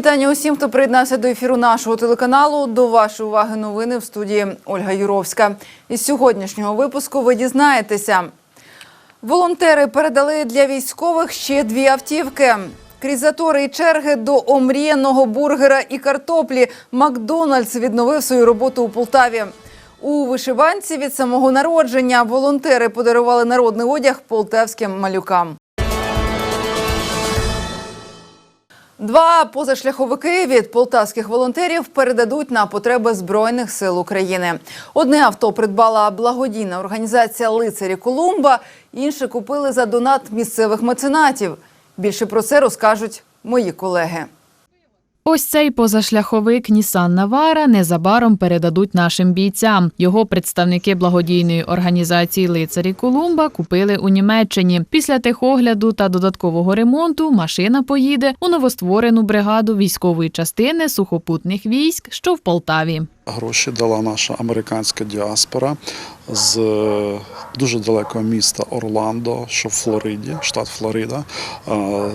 Вітання усім, хто приєднався до ефіру нашого телеканалу. До вашої уваги новини в студії Ольга Юровська. Із сьогоднішнього випуску ви дізнаєтеся. Волонтери передали для військових ще дві автівки. Крізь затори і черги до омріяного бургера і картоплі Макдональдс відновив свою роботу у Полтаві. У вишиванці від самого народження волонтери подарували народний одяг полтавським малюкам. Два позашляховики від полтавських волонтерів передадуть на потреби збройних сил України. Одне авто придбала благодійна організація Лицарі Колумба, інше купили за донат місцевих меценатів. Більше про це розкажуть мої колеги. Ось цей позашляховик Нісан Навара незабаром передадуть нашим бійцям. Його представники благодійної організації Лицарі Колумба купили у Німеччині. Після техогляду та додаткового ремонту машина поїде у новостворену бригаду військової частини сухопутних військ, що в Полтаві. Гроші дала наша американська діаспора з е, дуже далекого міста Орландо, що в Флориді, штат Флорида. Е,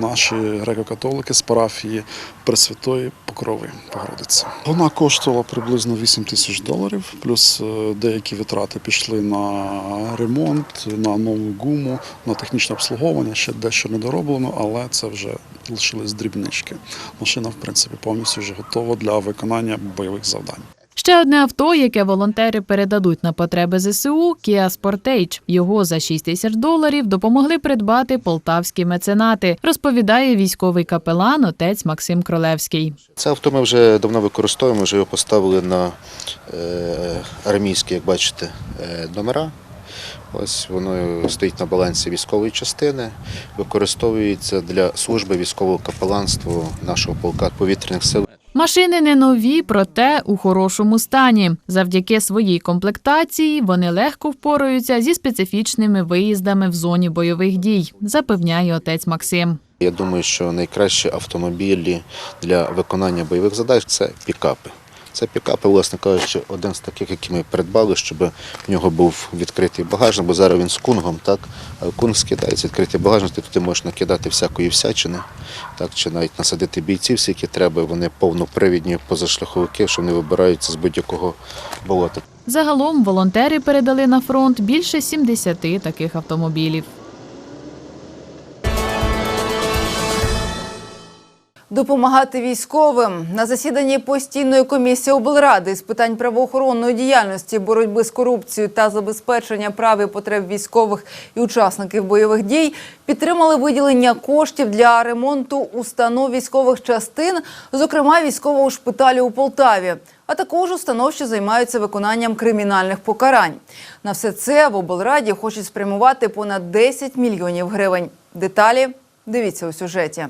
Наші греко-католики з парафії Пресвятої Покрови Богородиці. Вона коштувала приблизно 8 тисяч доларів, плюс е, деякі витрати пішли на ремонт, на нову гуму, на технічне обслуговування. Ще дещо не дороблено, але це вже лишились дрібнички. Машина, в принципі, повністю вже готова для виконання бойових завдань. Ще одне авто, яке волонтери передадуть на потреби ЗСУ – Kia Sportage. Його за 6 тисяч доларів допомогли придбати полтавські меценати, розповідає військовий капелан отець Максим Кролевський. Це авто ми вже давно використовуємо, вже його поставили на е, армійські, як бачите, е, номера. Ось воно стоїть на балансі військової частини, використовується для служби військового капеланства нашого полка повітряних сил. Машини не нові, проте у хорошому стані. Завдяки своїй комплектації вони легко впораються зі специфічними виїздами в зоні бойових дій, запевняє отець Максим. Я думаю, що найкращі автомобілі для виконання бойових задач це пікапи. Це пікапи, власне кажучи, один з таких, які ми придбали, щоб в нього був відкритий багажник, бо зараз він з кунгом, так? А кунг скидається відкритий багажник, ти туди можеш накидати всякої всячини, так, чи навіть насадити бійців, скільки треба, вони повнопривідні позашляховики, що вони вибираються з будь-якого болота. Загалом волонтери передали на фронт більше 70 таких автомобілів. Допомагати військовим на засіданні постійної комісії облради з питань правоохоронної діяльності, боротьби з корупцією та забезпечення прав і потреб військових і учасників бойових дій підтримали виділення коштів для ремонту установ військових частин, зокрема військового шпиталю у Полтаві. А також установ, займаються виконанням кримінальних покарань. На все це в облраді хочуть спрямувати понад 10 мільйонів гривень. Деталі дивіться у сюжеті.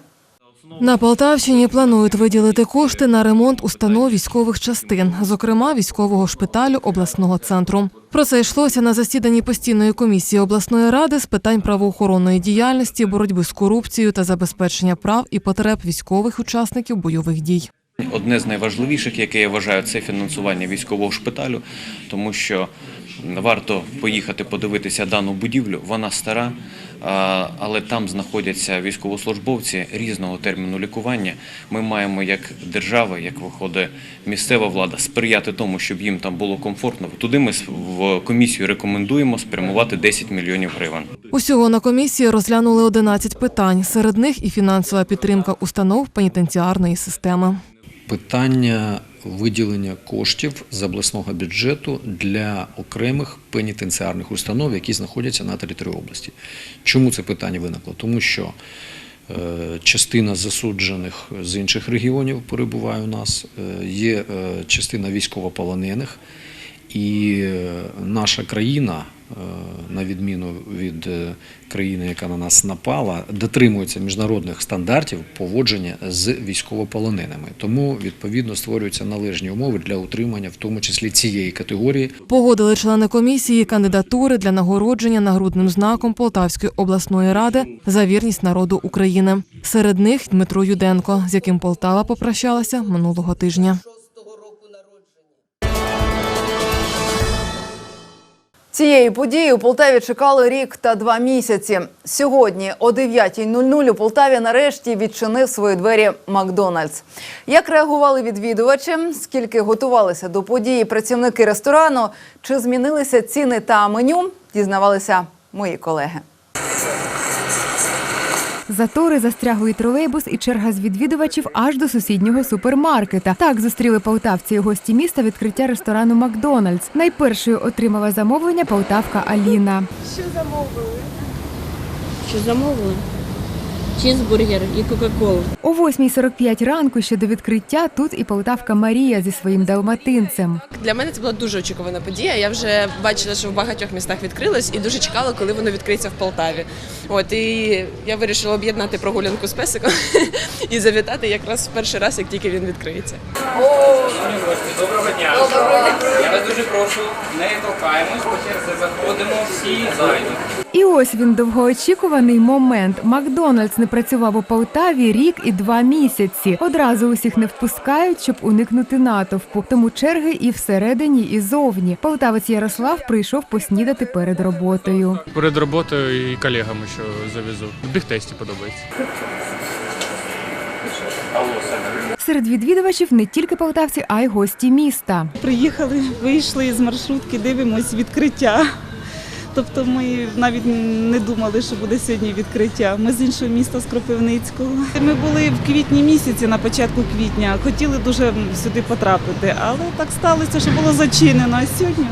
На Полтавщині планують виділити кошти на ремонт установ військових частин, зокрема військового шпиталю обласного центру. Про це йшлося на засіданні постійної комісії обласної ради з питань правоохоронної діяльності, боротьби з корупцією та забезпечення прав і потреб військових учасників бойових дій. Одне з найважливіших, яке я вважаю, це фінансування військового шпиталю, тому що варто поїхати подивитися дану будівлю. Вона стара, але там знаходяться військовослужбовці різного терміну лікування. Ми маємо як держава, як виходить місцева влада, сприяти тому, щоб їм там було комфортно. Туди ми в комісію рекомендуємо спрямувати 10 мільйонів гривень. Усього на комісії розглянули 11 питань. Серед них і фінансова підтримка установ пенітенціарної системи. питання виділення коштів з обласного бюджету для окремих пенітенціарних установ, які знаходяться на території області. Чому це питання виникло? Тому що е, частина засуджених з інших регіонів перебуває у нас, е, є е, частина військовополонених, і е, наша країна, е, на відміну від е, країни, яка на нас напала, дотримується міжнародних стандартів поводження з військовополоненими. Тому відповідно створюються належні умови для утримання, в тому числі цієї категорії Погодили члени комісії кандидатури для нагородження нагрудним знаком Полтавської обласної ради за вірність народу України. Серед них Дмитро Юденко, з яким Полтава попрощалася минулого тижня. Цієї події у Полтаві чекали рік та два місяці. Сьогодні о 9.00 у Полтаві нарешті відчинив свої двері Макдональдс. Як реагували відвідувачі, скільки готувалися до події працівники ресторану, чи змінилися ціни та меню, дізнавалися мої колеги. Затори, застрягли тролейбус і черга з відвідувачів аж до сусіднього супермаркета. Так зустріли полтавці і гості міста відкриття ресторану Макдональдс. Найпершою отримала замовлення полтавка Аліна. Що замовили? Що замовили? Чізбургер і Кока-Колу. О 8.45 ранку ще до відкриття тут і полтавка Марія зі своїм далматинцем. Для мене це була дуже очікувана подія. Я вже бачила, що в багатьох містах відкрилось, і дуже чекала, коли воно відкриється в Полтаві. От і я вирішила об'єднати прогулянку з песиком і завітати якраз в перший раз, як тільки він відкриється. Доброго дня. Я вас дуже прошу, не торкаємось, по черзі заходимо, всі зайдуть. І ось він довгоочікуваний момент. Макдональдс не працював у Полтаві рік і два місяці. Одразу усіх не впускають, щоб уникнути натовпу. Тому черги і всередині, і зовні. Полтавець Ярослав прийшов поснідати перед роботою. Перед роботою і колегами, що завезу. Бігтесті подобається. Серед відвідувачів не тільки полтавці, а й гості міста. Приїхали, вийшли з маршрутки, дивимось відкриття. Тобто ми навіть не думали, що буде сьогодні відкриття. Ми з іншого міста, з Кропивницького. Ми були в квітні місяці, на початку квітня. Хотіли дуже сюди потрапити, але так сталося, що було зачинено. А сьогодні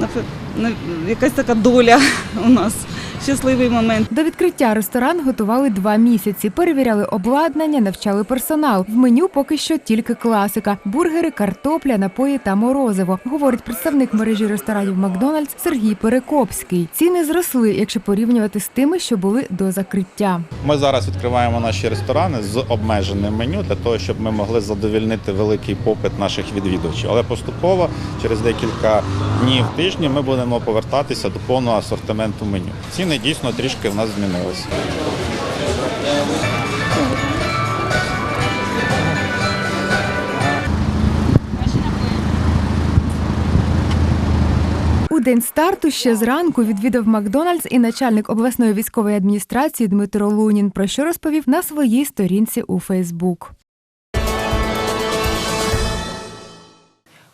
от, якась така доля у нас. Щасливий момент. До відкриття ресторан готували два місяці. Перевіряли обладнання, навчали персонал. В меню поки що тільки класика: бургери, картопля, напої та морозиво. Говорить представник мережі ресторанів Макдональдс Сергій Перекопський. Ціни зросли, якщо порівнювати з тими, що були до закриття. Ми зараз відкриваємо наші ресторани з обмеженим меню для того, щоб ми могли задовільнити великий попит наших відвідувачів. Але поступово, через декілька днів тижнів, ми будемо повертатися до повного асортименту меню. Ціни дійсно трішки в нас змінилися. У день старту ще зранку відвідав Макдональдс і начальник обласної військової адміністрації Дмитро Лунін, про що розповів на своїй сторінці у Фейсбук.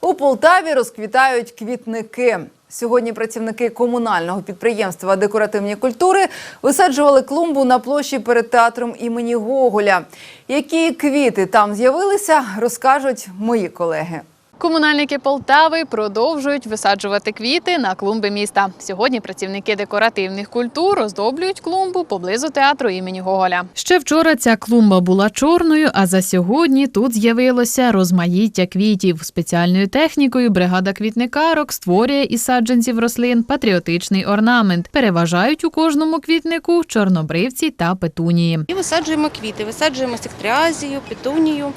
У Полтаві розквітають квітники. Сьогодні працівники комунального підприємства декоративні культури висаджували клумбу на площі перед театром імені Гоголя. Які квіти там з'явилися, розкажуть мої колеги. Комунальники Полтави продовжують висаджувати квіти на клумби міста. Сьогодні працівники декоративних культур оздоблюють клумбу поблизу театру імені Гоголя. Ще вчора ця клумба була чорною, а за сьогодні тут з'явилося розмаїття квітів. Спеціальною технікою бригада квітникарок створює із саджанців рослин патріотичний орнамент. Переважають у кожному квітнику чорнобривці та петунії. І висаджуємо квіти, висаджуємо сектриазію, петунію,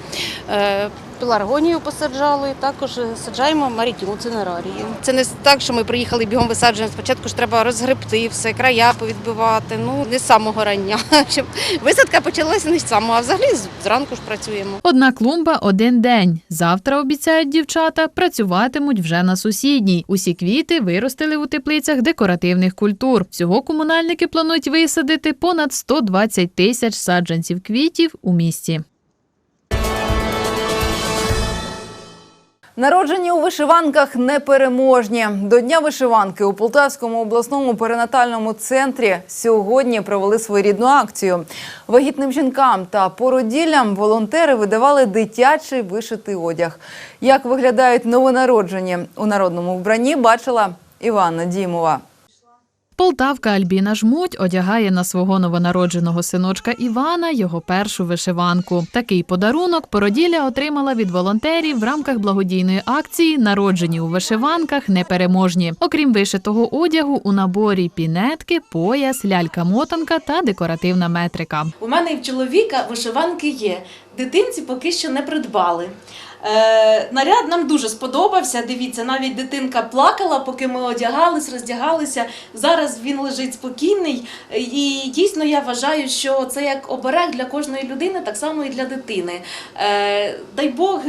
е, пеларгонію посаджали, також саджаємо марітіму цинерарії. Це не так, що ми приїхали бігом висаджуємо. Спочатку ж треба розгребти все, края повідбивати. Ну не з самого рання. Щоб висадка почалася не з самого, а взагалі зранку ж працюємо. Одна клумба один день. Завтра обіцяють дівчата, працюватимуть вже на сусідній. Усі квіти виростили у теплицях декоративних культур. Всього комунальники планують висадити понад 120 тисяч саджанців квітів у місті. Народжені у вишиванках непереможні. До Дня вишиванки у Полтавському обласному перинатальному центрі сьогодні провели своєрідну акцію. Вагітним жінкам та породіллям волонтери видавали дитячий вишитий одяг. Як виглядають новонароджені у народному вбранні, бачила Івана Дімова. Полтавка Альбіна Жмуть одягає на свого новонародженого синочка Івана його першу вишиванку. Такий подарунок породілля отримала від волонтерів в рамках благодійної акції Народжені у вишиванках непереможні. Окрім вишитого одягу, у наборі пінетки, пояс, лялька-мотанка та декоративна метрика. У мене і в чоловіка вишиванки є. Дитинці поки що не придбали. Е, наряд нам дуже сподобався. Дивіться, навіть дитинка плакала, поки ми одягались, роздягалися. Зараз він лежить спокійний. І дійсно я вважаю, що це як оберег для кожної людини, так само і для дитини. Е, дай Бог.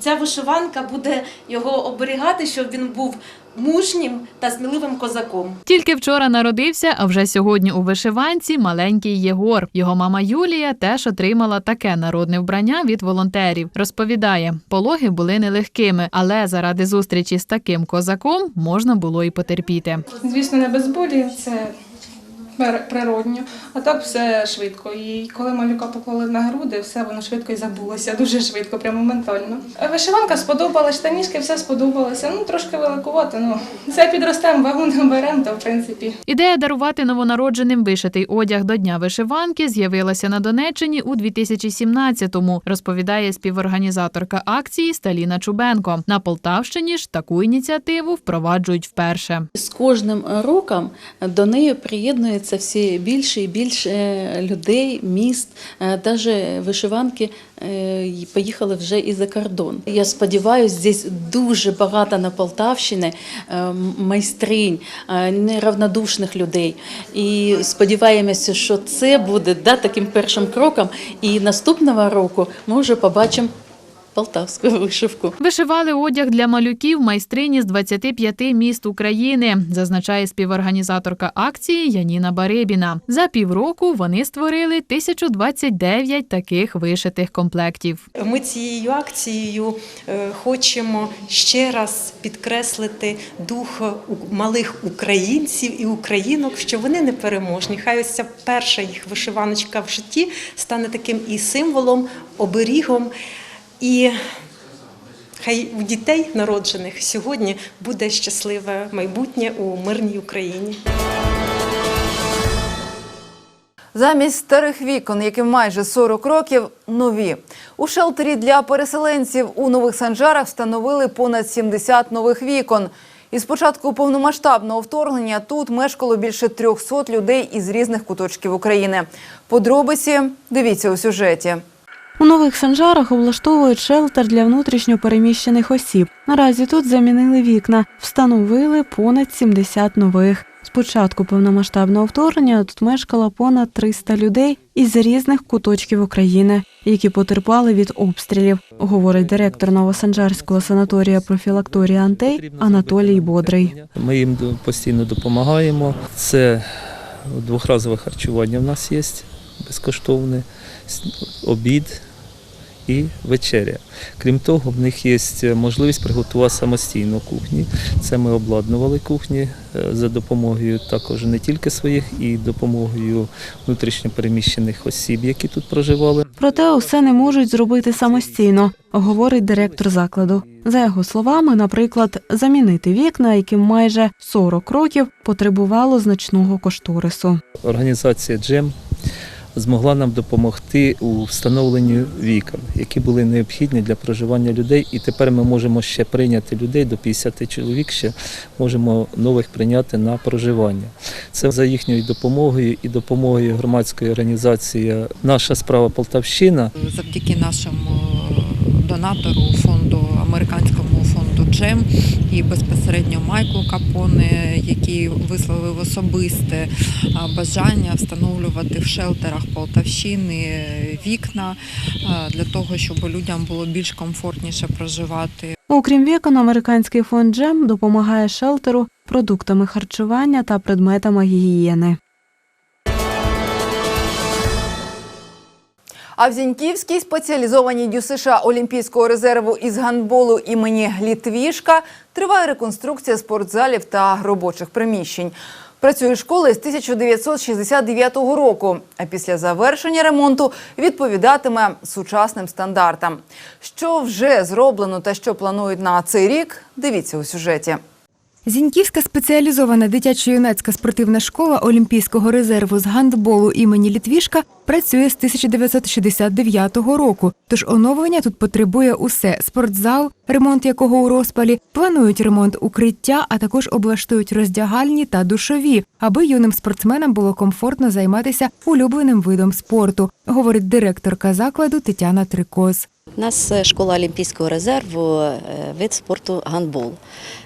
Ця вишиванка буде його оберігати, щоб він був мужнім та сміливим козаком. Тільки вчора народився, а вже сьогодні у вишиванці маленький Єгор. Його мама Юлія теж отримала таке народне вбрання від волонтерів. Розповідає, пологи були нелегкими, але заради зустрічі з таким козаком можна було і потерпіти. Звісно, не без болі, це природньо. А так все швидко. І коли малюка поклали на груди, все воно швидко і забулося. Дуже швидко, прямо моментально. Вишиванка сподобалась, штанішки все сподобалося. Ну, трошки великувати. Ну, це підростемо, вагу не беремо, то в принципі. Ідея дарувати новонародженим вишитий одяг до Дня вишиванки з'явилася на Донеччині у 2017-му, розповідає співорганізаторка акції Сталіна Чубенко. На Полтавщині ж таку ініціативу впроваджують вперше. З кожним роком до неї приєднується все більше і більше людей, міст, навіть вишиванки е, поїхали вже і за кордон. Я сподіваюся, здесь дуже багато на Полтавщині е, майстринь, е, неравнодушних людей. І сподіваємося, що це буде да, таким першим кроком. І наступного року ми вже побачимо полтавську вишивку. Вишивали одяг для малюків майстрині з 25 міст України, зазначає співорганізаторка акції Яніна Барибіна. За півроку вони створили 1029 таких вишитих комплектів. Ми цією акцією е, хочемо ще раз підкреслити дух малих українців і українок, що вони непереможні. Хай ось ця перша їх вишиваночка в житті стане таким і символом, оберігом. І хай у дітей народжених сьогодні буде щасливе майбутнє у мирній Україні. Замість старих вікон, яким майже 40 років, нові. У шелтері для переселенців у Нових Санжарах встановили понад 70 нових вікон. Із початку повномасштабного вторгнення тут мешкало більше 300 людей із різних куточків України. Подробиці дивіться у сюжеті. У нових санжарах облаштовують шелтер для внутрішньо переміщених осіб. Наразі тут замінили вікна, встановили понад 70 нових. З початку повномасштабного вторгнення тут мешкало понад 300 людей із різних куточків України, які потерпали від обстрілів, говорить директор Новосанжарського санаторія профілакторія Антей Анатолій Бодрий. Ми їм постійно допомагаємо. Це двохразове харчування в нас є безкоштовне, обід і вечеря. Крім того, в них є можливість приготувати самостійно кухні. Це ми обладнували кухні е, за допомогою також не тільки своїх, і допомогою внутрішньопереміщених осіб, які тут проживали. Проте усе не можуть зробити самостійно, говорить директор закладу. За його словами, наприклад, замінити вікна, яким майже 40 років потребувало значного кошторису. Організація Джем змогла нам допомогти у встановленні вікон, які були необхідні для проживання людей. І тепер ми можемо ще прийняти людей до 50 чоловік. Ще можемо нових прийняти на проживання. Це за їхньою допомогою і допомогою громадської організації Наша справа Полтавщина. завдяки нашому донатору фонду американському фонду Джем і безпосередньо Майклу Капоне, який висловив особисте бажання встановлювати в шелтерах Полтавщини е, вікна для того, щоб людям було більш комфортніше проживати. Окрім вікон, американський фонд Джем допомагає шелтеру продуктами харчування та предметами гігієни. А в Зіньківській спеціалізованій ДЮСШ Олімпійського резерву із гандболу імені Літвішка триває реконструкція спортзалів та робочих приміщень. Працює школа з 1969 року, а після завершення ремонту відповідатиме сучасним стандартам. Що вже зроблено та що планують на цей рік, дивіться у сюжеті. Зіньківська спеціалізована дитячо-юнацька спортивна школа Олімпійського резерву з гандболу імені Літвішка працює з 1969 року. Тож оновлення тут потребує усе: спортзал, ремонт якого у розпалі, планують ремонт укриття, а також облаштують роздягальні та душові, аби юним спортсменам було комфортно займатися улюбленим видом спорту, говорить директорка закладу Тетяна Трикоз. У нас е, школа Олімпійського резерву, е, вид спорту гандбол.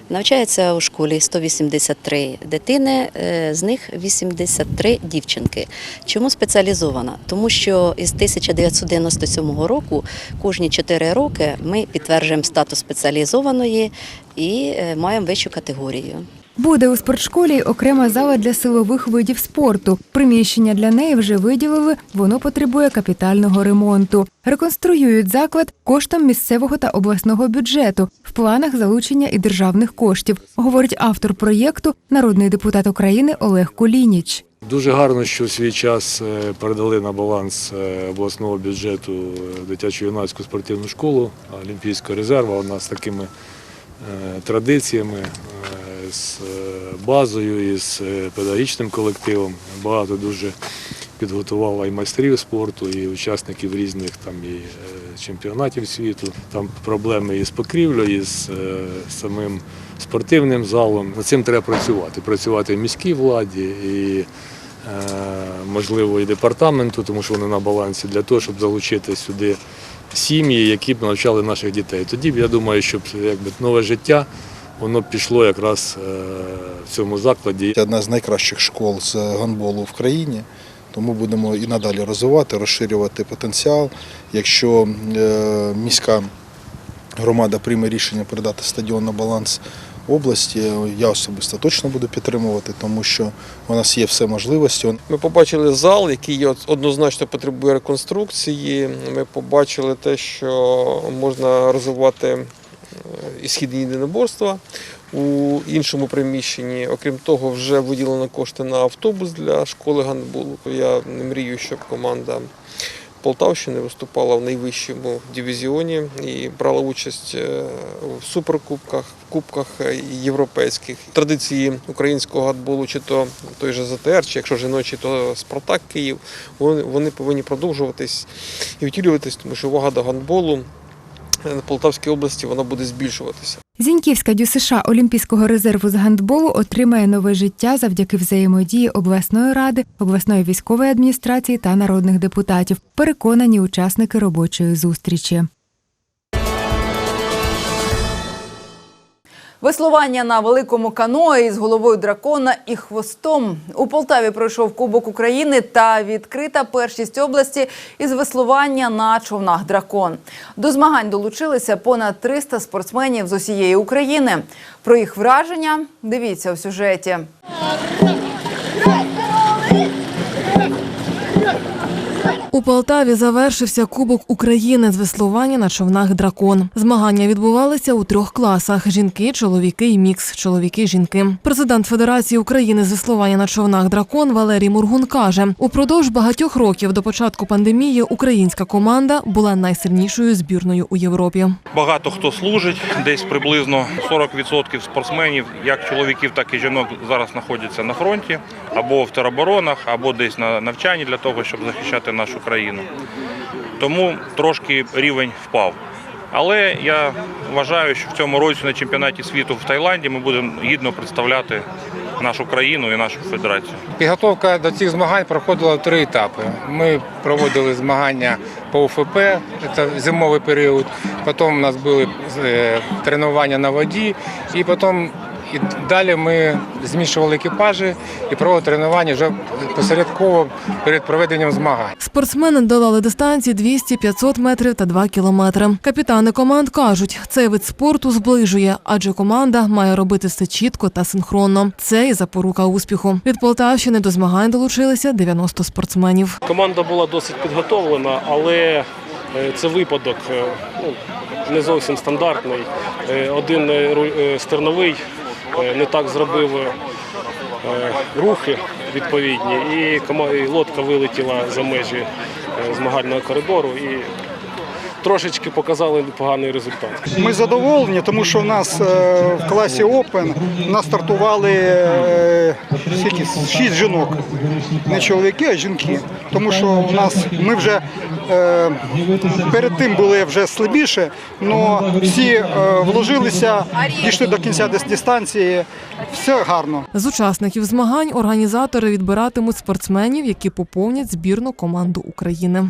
Навчається у школі 183 дитини, е, з них 83 дівчинки. Чому спеціалізована? Тому що із 1997 року кожні 4 роки ми підтверджуємо статус спеціалізованої і маємо вищу категорію. Буде у спортшколі окрема зала для силових видів спорту. Приміщення для неї вже виділили, воно потребує капітального ремонту. Реконструюють заклад коштом місцевого та обласного бюджету в планах залучення і державних коштів, говорить автор проєкту, народний депутат України Олег Кулініч. Дуже гарно, що в свій час е, передали на баланс е, обласного бюджету е, дитячо-юнацьку спортивну школу Олімпійського резерву. Вона з такими традиціями, з е, базою, з е, педагогічним колективом. Багато дуже підготувала і майстрів спорту, і учасників різних там і е, чемпіонатів світу. Там проблеми і з покрівлею, і з самим спортивним залом. Над цим треба працювати. Працювати в міській владі і можливо і департаменту, тому що вони на балансі, для того, щоб залучити сюди сім'ї, які б навчали наших дітей. Тоді б я думаю, щоб якби нове життя воно пішло якраз е, в цьому закладі. Це одна з найкращих школ з гандболу в країні. Тому будемо і надалі розвивати, розширювати потенціал. Якщо е, міська громада прийме рішення передати стадіон на баланс області, я особисто точно буду підтримувати, тому що у нас є все можливості. Ми побачили зал, який однозначно потребує реконструкції. Ми побачили те, що можна розвивати східні єдиноборства у іншому приміщенні. Окрім того, вже виділено кошти на автобус для школи гандболу. Я не мрію, щоб команда Полтавщини виступала в найвищому дивізіоні і брала участь е, в суперкубках, в кубках е, європейських. Традиції українського гандболу, чи то той же ЗТР, чи якщо жіночі, то Спартак Київ. Вони повинні продовжуватись і втілюватись, тому що увага до гандболу на Полтавській області вона буде збільшуватися. Зіньківська ДЮСШ Олімпійського резерву з гандболу отримає нове життя завдяки взаємодії обласної ради, обласної військової адміністрації та народних депутатів. Переконані учасники робочої зустрічі. Веслування на великому каної з головою дракона і хвостом. У Полтаві пройшов Кубок України та відкрита першість області із веслування на човнах дракон. До змагань долучилися понад 300 спортсменів з усієї України. Про їх враження дивіться у сюжеті. У Полтаві завершився Кубок України з веслування на човнах дракон. Змагання відбувалися у трьох класах: жінки, чоловіки і мікс чоловіки, жінки. Президент Федерації України з веслування на човнах дракон Валерій Мургун каже: упродовж багатьох років до початку пандемії українська команда була найсильнішою збірною у Європі. Багато хто служить, десь приблизно 40% спортсменів, як чоловіків, так і жінок, зараз знаходяться на фронті або в тероборонах, або десь на навчанні для того, щоб захищати нашу країну. Тому трошки рівень впав. Але я вважаю, що в цьому році на чемпіонаті світу в Таїланді ми будемо гідно представляти нашу країну і нашу федерацію. Підготовка до цих змагань проходила три етапи. Ми проводили змагання по УФП, це зимовий період. Потім у нас були е, тренування на воді, і потім і далі ми змішували екіпажі і проводили тренування вже посередково перед проведенням змагань. Спортсмени долали дистанції 200, 500 метрів та 2 кілометри. Капітани команд кажуть, цей вид спорту зближує, адже команда має робити все чітко та синхронно. Це і запорука успіху. Від Полтавщини до змагань долучилися 90 спортсменів. Команда була досить підготовлена, але е, це випадок е, ну, не зовсім стандартний. Е, Один стерновий не так зробив е, рухи відповідні, і лодка вилетіла за межі е, змагального коридору і трошечки показали непоганий результат. Ми задоволені, тому що в нас е, в класі Open нас стартували е, скільки? шість жінок. Не чоловіки, а жінки. Тому що у нас ми вже е, перед тим були вже слабіше, але всі вложилися, дійшли до кінця дис- дистанції. Все гарно. З учасників змагань організатори відбиратимуть спортсменів, які поповнять збірну команду України.